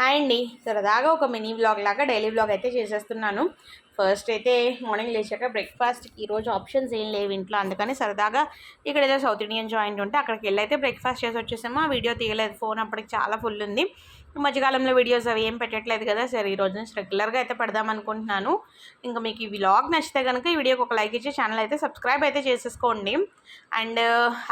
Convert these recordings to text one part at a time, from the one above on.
Hi అండి. సరదాగా ఒక మినీ వ్లాగ్ లాగా డైలీ వ్లాగ్ అయితే చేసేస్తున్నాను. ఫస్ట్ అయితే మార్నింగ్ లేచాక బ్రేక్ఫాస్ట్కి ఈరోజు ఆప్షన్స్ ఏం లేవు ఇంట్లో. అందుకని సరదాగా ఇక్కడ ఏదో సౌత్ ఇండియన్ జాయింట్ ఉంటే అక్కడికి వెళ్ళి అయితే బ్రేక్ఫాస్ట్ చేసి వచ్చేసాము. ఆ వీడియో తీయలేదు. ఫోన్ అప్పటికి చాలా ఫుల్ ఉంది. మధ్యకాలంలో వీడియోస్ అవి ఏం పెట్టట్లేదు కదా. సరే ఈ రోజు నుంచి రెగ్యులర్గా అయితే పెడదాం అనుకుంటున్నాను. ఇంకా మీకు ఈ వ్లాగ్ నచ్చితే కనుక ఈ వీడియోకి ఒక లైక్ ఇచ్చి ఛానల్ అయితే సబ్స్క్రైబ్ అయితే చేసేసుకోండి. అండ్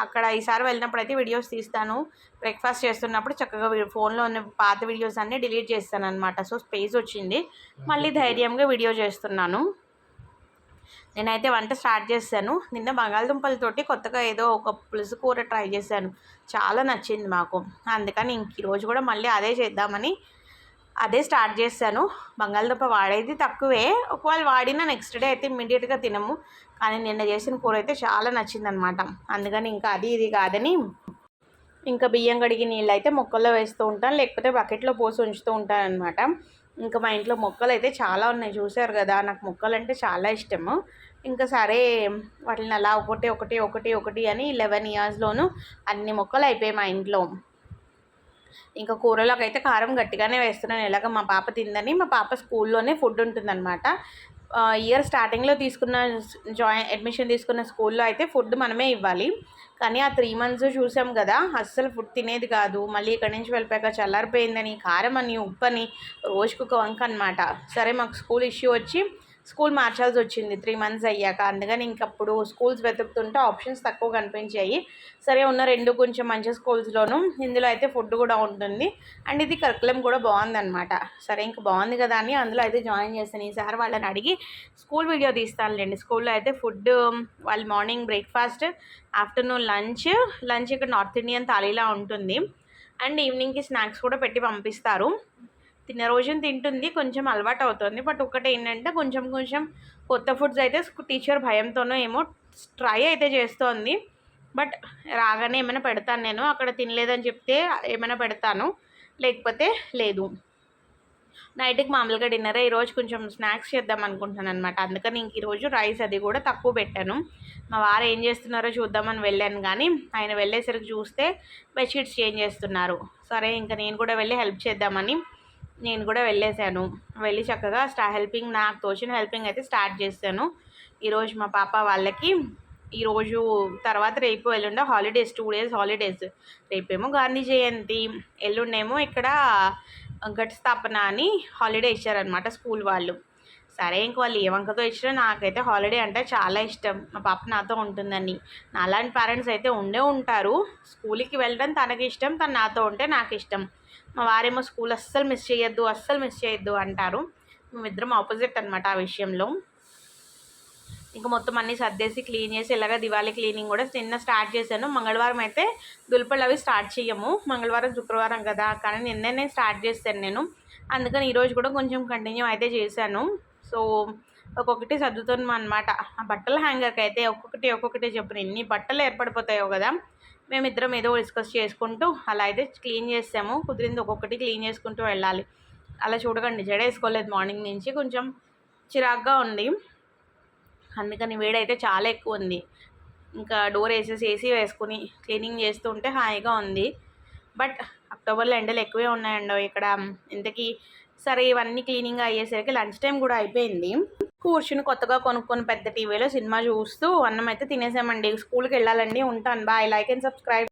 అక్కడ ఈసారి వెళ్ళినప్పుడు అయితే వీడియోస్ తీస్తాను. బ్రేక్ఫాస్ట్ చేస్తున్నప్పుడు చక్కగా ఫోన్లో ఉన్న పాత వీడియోస్ అన్నీ డిలీట్ చేస్తాను అనమాట సో స్పేస్ వచ్చింది. మళ్ళీ ధైర్యంగా వీడియో చేస్తున్నాను నేనైతే వంట స్టార్ట్ చేశాను. నిన్న బంగాళదుంపలతోటి కొత్తగా ఏదో ఒక పులుసు కూర ట్రై చేశాను. చాలా నచ్చింది మాకు. అందుకని ఇంక ఈరోజు కూడా మళ్ళీ అదే చేద్దామని అదే స్టార్ట్ చేశాను. బంగాళదుంప వాడేది తక్కువే. ఒకవేళ వాడినా నెక్స్ట్ డే అయితే ఇమ్మీడియట్గా తినము. కానీ నిన్న చేసిన కూర అయితే చాలా నచ్చిందనమాట అందుకని ఇంకా అది ఇది కాదని ఇంకా బియ్యం కడిగి నీళ్ళు అయితే మొక్కల్లో వేస్తూ ఉంటాను. లేకపోతే బకెట్లో పోసి ఉంచుతూ ఉంటాను అనమాట ఇంకా మా ఇంట్లో మొక్కలు అయితే చాలా ఉన్నాయి చూసారు కదా. నాకు మొక్కలు అంటే చాలా ఇష్టము. ఇంకా సరే వాటిని అలా ఒకటి ఒకటి ఒకటి ఒకటి అని లెవెన్ ఇయర్స్లోనూ అన్ని మొక్కలు అయిపోయాయి మా ఇంట్లో. ఇంకా కూరలోకి అయితే కారం గట్టిగానే వేస్తున్నాను. ఎలాగ మా పాప తిందని మా పాప స్కూల్లోనే ఫుడ్ ఉంటుందన్నమాట. ఇయర్ స్టార్టింగ్లో తీసుకున్న జాయిన్ అడ్మిషన్ తీసుకున్న స్కూల్లో అయితే ఫుడ్ మనమే ఇవ్వాలి. కానీ ఆ త్రీ మంత్స్ చూసాం కదా అస్సలు ఫుడ్ తినేది కాదు. మళ్ళీ ఇక్కడి నుంచి వెళ్ళిపోయాక చల్లారిపోయిందని కారం అని ఉప్పు అని రోజుకు ఒక వంక అనమాట సరే మాకు స్కూల్ ఇష్యూ వచ్చి స్కూల్ మార్చాల్సి వచ్చింది త్రీ మంత్స్ అయ్యాక. అందుకని ఇంకప్పుడు స్కూల్స్ వెతుకుతుంటే ఆప్షన్స్ తక్కువ కనిపించాయి. సరే ఉన్న రెండు కొంచెం మంచి స్కూల్స్లోను ఇందులో అయితే ఫుడ్ కూడా ఉంటుంది. అండ్ ఇది కరికులం కూడా బాగుందన్నమాట. సరే ఇంకా బాగుంది కదా అని అందులో అయితే జాయిన్ చేస్తాను ఈసారి వాళ్ళని అడిగి స్కూల్ వీడియో తీస్తానులేండి. స్కూల్లో అయితే ఫుడ్ వాళ్ళు morning breakfast afternoon lunch lunch ఇక్కడ నార్త్ ఇండియన్ థాలీలా ఉంటుంది. అండ్ ఈవినింగ్కి స్నాక్స్ కూడా పెట్టి పంపిస్తారు. తిన్న రోజున తింటుంది కొంచెం అలవాటు అవుతుంది బట్ ఒకటి ఏంటంటే కొంచెం కొంచెం కొత్త ఫుడ్స్ అయితే టీచర్ భయంతోనో ఏమో ట్రై అయితే చేస్తోంది. బట్ రాగానే ఏమైనా పెడతాను నేను. అక్కడ తినలేదని చెప్తే ఏమైనా పెడతాను. లేకపోతే లేదు. నైట్కి మామూలుగా డిన్నరే ఈరోజు కొంచెం స్నాక్స్ చేద్దాం అనుకుంటున్నాను అనమాట అందుకని ఇంక ఈరోజు రైస్ అది కూడా తక్కువ పెట్టాను. మా వారు ఏం చేస్తున్నారో చూద్దామని వెళ్ళాను కానీ ఆయన వెళ్ళేసరికి చూస్తే బెడ్షీట్స్ చేంజ్ చేస్తున్నారు. సరే ఇంకా నేను కూడా వెళ్ళి హెల్ప్ చేద్దామని నేను కూడా వెళ్ళేసాను వెళ్ళి చక్కగా స్టా హెల్పింగ్ నాకు తోచిన హెల్పింగ్ అయితే స్టార్ట్ చేశాను. ఈరోజు మా పాప వాళ్ళకి ఈరోజు తర్వాత రేపు ఎల్లుండ హాలిడేస్ టూ డేస్ హాలిడేస్ రేపేమో గాంధీ జయంతి ఎల్లుండేమో ఇక్కడ ఘట స్థాపన అని హాలిడే ఇచ్చారనమాట స్కూల్ వాళ్ళు. సరే ఇంక వాళ్ళు ఏ వంకతో ఇచ్చినా నాకైతే హాలిడే అంటే చాలా ఇష్టం. మా పాప నాతో ఉంటుందని. నాలాంటి పేరెంట్స్ అయితే ఉండే ఉంటారు. స్కూల్కి వెళ్ళడం తనకి ఇష్టం తను నాతో ఉంటే నాకు ఇష్టం. మా వారేమో స్కూల్ అస్సలు మిస్ చేయొద్దు అస్సలు మిస్ చేయొద్దు అంటారు. మేమిద్దరం ఆపోజిట్ అనమాట ఆ విషయంలో. ఇంకా మొత్తం అన్నీ సర్దేసి క్లీన్ చేసి ఇలాగ దివాళీ క్లీనింగ్ కూడా నిన్న స్టార్ట్ చేశాను. మంగళవారం అయితే దులుపలు అవి స్టార్ట్ చేయము. మంగళవారం శుక్రవారం కదా కానీ నిన్ననే స్టార్ట్ చేశాను నేను. అందుకని ఈరోజు కూడా కొంచెం కంటిన్యూ అయితే చేశాను. సో ఒక్కొక్కటి సర్దుతున్నాం అనమాట ఆ బట్టల హ్యాంగర్కి అయితే ఒక్కొక్కటి ఒక్కొక్కటి చెప్పిన ఎన్ని బట్టలు ఏర్పడిపోతాయో కదా మేమిద్దరం ఏదో డిస్కస్ చేసుకుంటూ అలా అయితే క్లీన్ చేసాము కుదిరింది ఒక్కొక్కటి క్లీన్ చేసుకుంటూ వెళ్ళాలి. అలా చూడకండి జడ వేసుకోలేదు మార్నింగ్ నుంచి కొంచెం చిరాగ్గా ఉంది. అందుకని వేడైతే చాలా ఎక్కువ ఉంది. ఇంకా డోర్ వేసేసి ఏసీ వేసుకుని క్లీనింగ్ చేస్తూ ఉంటే హాయిగా ఉంది. బట్ అక్టోబర్లో ఎండలు ఎక్కువే ఉన్నాయండి ఇక్కడ ఇంతకీ సరే ఇవన్నీ క్లీనింగ్ అయ్యేసరికి లంచ్ టైం కూడా అయిపోయింది. కూర్చుని కొత్తగా కొనుక్కొని పెద్ద టీవీలో సినిమా చూస్తూ అన్నం అయితే తినేసామండి. స్కూల్కి వెళ్ళాలండి. ఉంటాను. బాయ్. Like and subscribe.